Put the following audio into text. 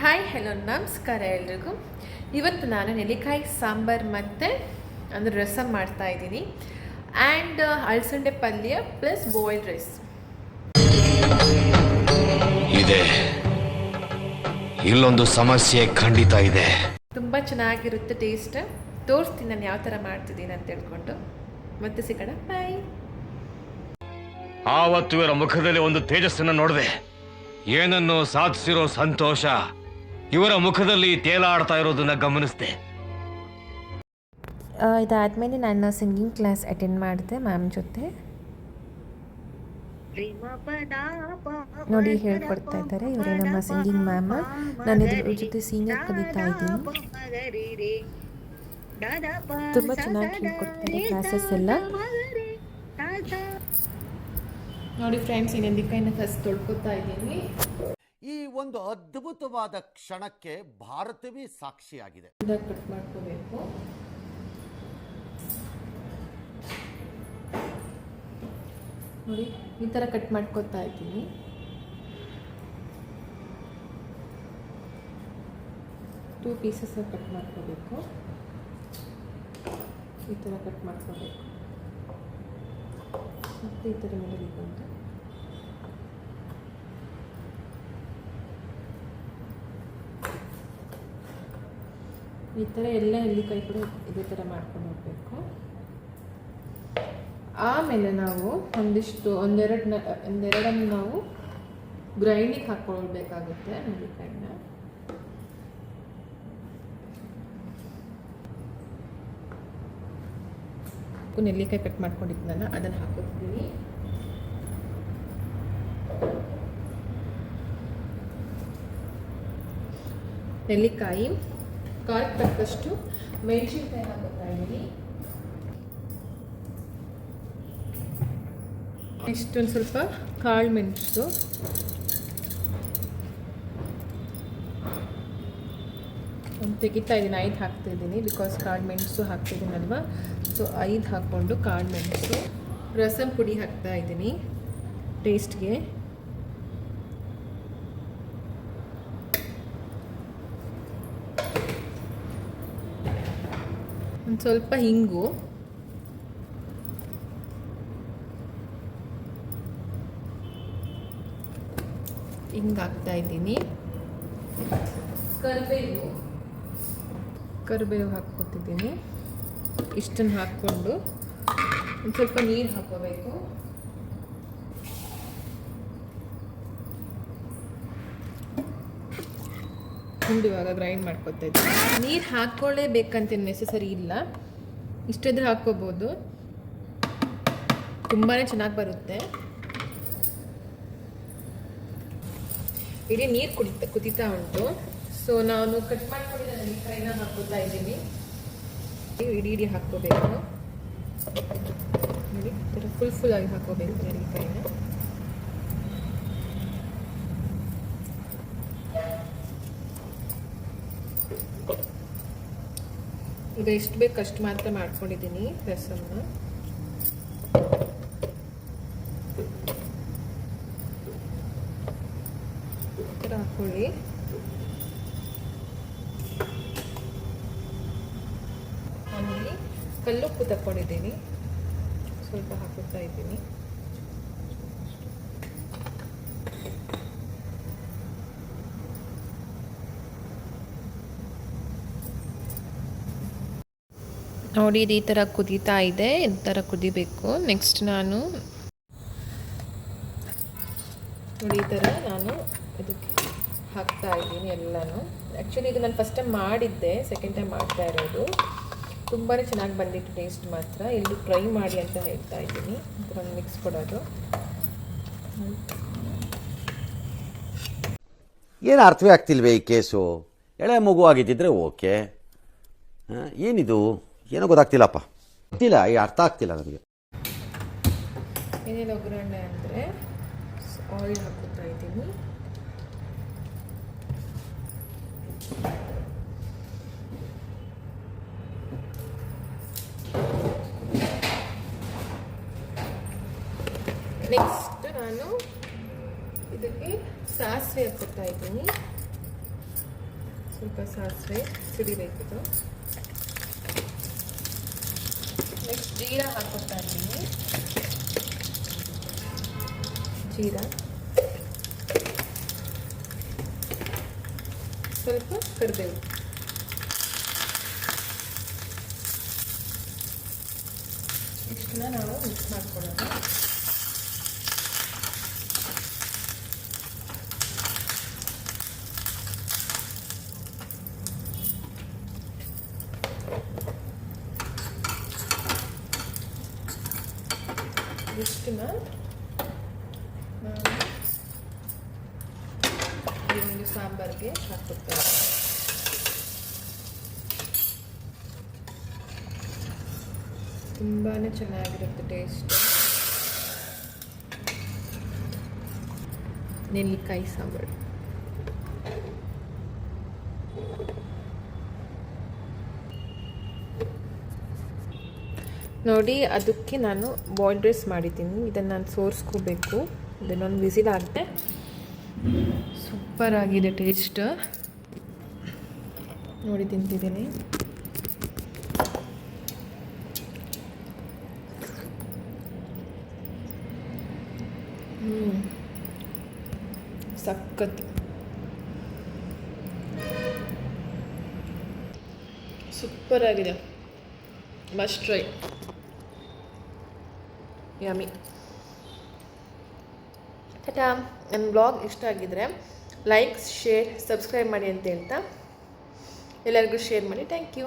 Hi hello ನಮಸ್ಕಾರ ಎಲ್ರಿಗೂ. ಇವತ್ತು ನಾನು ನೆಲ್ಲಿಕಾಯಿ ಸಾಂಬಾರು ಮತ್ತು ಅಂದರೆ ರಸಂ ಮಾಡ್ತಾ ಇದ್ದೀನಿ. ಆ್ಯಂಡ್ ಅಳಸಂಡೆ ಪಲ್ಯ ಪ್ಲಸ್ ಬಾಯ್ಲ್ಡ್ ರೈಸ್ ಇದೆ. ಇಲ್ಲೊಂದು ಸಮಸ್ಯೆ ಖಂಡಿತ ಇದೆ. ತುಂಬ ಚೆನ್ನಾಗಿರುತ್ತೆ ಟೇಸ್ಟ್ ತೋರಿಸ್ತೀನಿ ನಾನು ಯಾವ ಥರ ಮಾಡ್ತಿದ್ದೀನಿ ಅಂತ ಹೇಳ್ಕೊಂಡು. ಮತ್ತೆ ಸಿಗೋಣ ಬಾಯ್ ಆವತ್ತು ಇವರ ಮುಖದಲ್ಲಿ ಒಂದು ತೇಜಸ್ಸನ್ನು ನೋಡಿದೆ. ಏನನ್ನು ಸಾಧಿಸಿರೋ ಸಂತೋಷ. ಇವರ ಮುಖದಲ್ಲಿ ತೇಲಾಡ್ತಾ ಇರೋದನ್ನ ಗಮನಿಸಿದೆ. ಇದಾದ್ಮೇಲೆ ನಾನು ಸಿಂಗಿಂಗ್ ಕ್ಲಾಸ್ ಅಟೆಂಡ್ ಮಾಡಿದೆ ಮ್ಯಾಮ್ ಜೊತೆ. ನೋಡಿ ಹೇಳ್ಕೊಡ್ತಾ ಇದ್ದಾರೆ ಇವರೇ ನಮ್ಮ ಸಿಂಗಿಂಗ್ ಮ್ಯಾಮ್. ನಾನು ಇದ್ರ ಜೊತೆ ಸೀನಿಯರ್ ಕಲಿತಾ ಇದ್ದೀನಿ. ತುಂಬ ಚೆನ್ನಾಗಿ ಹೇಳ್ಕೊಡ್ತಾರೆ ಕ್ಲಾಸಸ್ ಎಲ್ಲ. ನೋಡಿ ಫ್ರೆಂಡ್ಸ್ ಇನ್ನೊಂದು ಕೈನ ಫಸ್ಟ್ ತೊಳ್ಕೊತಾ ಇದ್ದೀನಿ. ಒಂದು ಅದ್ಭುತವಾದ ಕ್ಷಣಕ್ಕೆ ಭಾರತವೇ ಸಾಕ್ಷಿಯಾಗಿದೆ. ನೋಡಿ, ಈ ಥರ ಕಟ್ ಮಾಡ್ಕೊತಾ ಇದ್ದೀನಿ. ಟೂ ಪೀಸಸ್ ಕಟ್ ಮಾಡ್ಕೋಬೇಕು. ಈ ಥರ ಕಟ್ ಮಾಡ್ಕೋಬೇಕು. ಮತ್ತು ಈ ಥರ ಮೇಲೆ ಬಂದು ಈ ಥರ ಎಲ್ಲ ಎಲ್ಲಿಕಾಯಿ ಕೂಡ ಇದೇ ಥರ ಮಾಡ್ಕೊಂಡು ಹೋಗಬೇಕು. ಆಮೇಲೆ ನಾವು ಒಂದಿಷ್ಟು ಒಂದೆರಡು ಒಂದೆರಡನ್ನು ನಾವು ಗ್ರೈಂಡಿಗೆ ಹಾಕ್ಕೊಳ್ಬೇಕಾಗುತ್ತೆ ನೆಲ್ಲಿಕಾಯಿನ ನೆಲ್ಲಿಕಾಯಿ ಕಟ್ ಮಾಡ್ಕೊಂಡಿದ್ನಲ್ಲ ಅದನ್ನು ಹಾಕೋತೀನಿ ನೆಲ್ಲಿಕಾಯಿ ಖಾರಕ್ಕೆ ತಕ್ಕಷ್ಟು ಮೆಣಸಿನ್ಕಾಯಿ ಹಾಕೋತಾ ಇದ್ದೀನಿ. ಇಷ್ಟೊಂದು ಸ್ವಲ್ಪ ಕಾಳು ಮೆಣಸು. ಒಂದು ತೆಗಿತಾ ಇದ್ದೀನಿ, ಐದು ಹಾಕ್ತಿದ್ದೀನಿ ಬಿಕಾಸ್ ಕಾಳು ಮೆಣಸು ಹಾಕ್ತಿದ್ದೀನಲ್ವ ಸೊ ಐದು ಹಾಕ್ಕೊಂಡು ಕಾಳು ಮೆಣಸು, ರಸಂ ಪುಡಿ ಹಾಕ್ತಾ ಇದ್ದೀನಿ ಟೇಸ್ಟ್ಗೆ ಒಂದು ಸ್ವಲ್ಪ ಹಿಂಗು. ಹಿಂಗೆ ಹಾಕ್ತಾ ಇದ್ದೀನಿ. ಕರಿಬೇವು. ಕರಿಬೇವು ಹಾಕ್ಕೊತಿದ್ದೀನಿ ಇಷ್ಟನ್ನು ಹಾಕ್ಕೊಂಡು ಒಂದು ಸ್ವಲ್ಪ ನೀರು ಹಾಕೋಬೇಕು ಹಿಂದೆ ಇವಾಗ ಗ್ರೈಂಡ್ ಮಾಡ್ಕೊತಾ ಇದ್ದೀನಿ. ನೀರು ಹಾಕ್ಕೊಳ್ಳೇಬೇಕಂತ ನೆಸೆಸರಿ ಇಲ್ಲ. ಇಷ್ಟಿದ್ರೆ ಹಾಕ್ಕೋಬೋದು. ತುಂಬಾ ಚೆನ್ನಾಗಿ ಬರುತ್ತೆ. ಇಡೀ ನೀರು ಕುಡಿತಾ, ಕುದೀತಾ ಉಂಟು. ಸೊ ನಾನು ಕಟ್ ಮಾಡ್ಕೊಂಡಿದ್ದ ಫ್ರೈನ ಹಾಕೋತಾ ಇದ್ದೀನಿ. ಇಡೀ ಇಡೀ ಹಾಕ್ಕೋಬೇಕು. ನೋಡಿ ಫುಲ್ ಫುಲ್ ಆಗಿ ಹಾಕೋಬೇಕು ನೆಲ್ಲಿಕಾಯಿನ ಈಗ ಎಷ್ಟು ಬೇಕು ಅಷ್ಟು ಮಾತ್ರ ಮಾಡ್ಕೊಂಡಿದ್ದೀನಿ ರಸಮ್ನ. ಹಾಕೊಳ್ಳಿ. ಆಮೇಲೆ ಕಲ್ಲುಪ್ಪು ತಕ್ಕೊಂಡಿದ್ದೀನಿ. ಸ್ವಲ್ಪ ಹಾಕುತ್ತಾ ಇದ್ದೀನಿ. ನೋಡಿ, ಇದು ಈ ಥರ ಕುದೀತಾ ಇದೆ. ಈ ಥರ ಕುದಿಬೇಕು. ನೆಕ್ಸ್ಟ್ ನಾನು ನೋಡಿ, ಈ ಥರ ನಾನು ಇದಕ್ಕೆ ಹಾಕ್ತಾ ಇದ್ದೀನಿ ಎಲ್ಲನೂ. ಆ್ಯಕ್ಚುಲಿ ಇದು ನಾನು ಫಸ್ಟ್ ಟೈಮ್ ಮಾಡಿದ್ದೆ. ಸೆಕೆಂಡ್ ಟೈಮ್ ಮಾಡ್ತಾ ಇರೋದು. ತುಂಬಾ ಚೆನ್ನಾಗಿ ಬಂದಿತ್ತು ಟೇಸ್ಟ್ ಮಾತ್ರ. ಇಲ್ಲಿ ಫ್ರೈ ಮಾಡಿ ಅಂತ ಹೇಳ್ತಾ ಇದ್ದೀನಿ. ಒಂದು ಮಿಕ್ಸ್ ಕೊಡೋದು. ಏನು ಅರ್ಥವೇ ಆಗ್ತಿಲ್ವೇ ಈ ಕೇಸು? ಎಳೆ ಮಗು ಆಗಿದ್ದಿದ್ರೆ ಓಕೆ ಏನಿದು? ಏನೋ ಗೊತ್ತಾಗ್ತಿಲ್ಲಪ್ಪ. ಗೊತ್ತಿಲ್ಲ ಈ ಅರ್ಥ ಆಗ್ತಿಲ್ಲ ನನಗೆ. ಏನೇನು ಒಗ್ಗರಣೆ ಅಂದರೆ ಆಯಿಲ್ ಹಾಕುತ್ತಾ ಇದ್ದೀನಿ. ನೆಕ್ಸ್ಟ್ ನಾನು ಇದಕ್ಕೆ ಸಾಸಿವೆ ಹಾಕುತ್ತಾ ಇದ್ದೀನಿ. ಸ್ವಲ್ಪ ಸಾಸಿವೆ ಸಿಡಿಬೇಕಿದು ನೆಕ್ಸ್ಟ್ ಜೀರಾ ಹಾಕೋತಾ ಇದ್ದೀನಿ ಜೀರಾ ಸ್ವಲ್ಪ ಕರಿಬೇವು ಇಷ್ಟನ್ನ ನಾವು ಮಿಕ್ಸ್ ಮಾಡ್ಕೊಳ್ಳೋಣ ಇಷ್ಟನ್ನ ನಾನು ಈ ಒಂದು ಸಾಂಬಾರಿಗೆ ಹಾಕ್ಬಿಡ್ತೇನೆ ತುಂಬಾ ಚೆನ್ನಾಗಿರುತ್ತೆ ಟೇಸ್ಟ್ ನೆಲ್ಲಿಕಾಯಿ ಸಾಂಬಾರು ನೋಡಿ ಅದಕ್ಕೆ ನಾನು ಬಾಯ್ಲ್ಡ್ ರೈಸ್ ಮಾಡಿದ್ದೀನಿ. ಇದನ್ನು ನಾನು ಸೋರಿಸ್ಕೋಬೇಕು. ಇದನ್ನೊಂದು ವಿಸಿಲ್ ಆಗುತ್ತೆ ಸೂಪರ್ ಆಗಿದೆ ಟೇಸ್ಟ್ ನೋಡಿ ತಿಂತಿದ್ದೀನಿ. ಹ್ಞೂ ಸಖತ್. ಸೂಪರ್ ಆಗಿದೆ. ಮಸ್ಟ್ ಟ್ರೈ ಯಮಿ ಟಾಟಾ ನನ್ನ ಬ್ಲಾಗ್ ಇಷ್ಟ ಆಗಿದ್ರೆ ಲೈಕ್ ಶೇರ್ ಸಬ್ಸ್ಕ್ರೈಬ್ ಮಾಡಿ ಅಂತ ಹೇಳ್ತಾ ಎಲ್ಲರಿಗೂ ಶೇರ್ ಮಾಡಿ. Thank you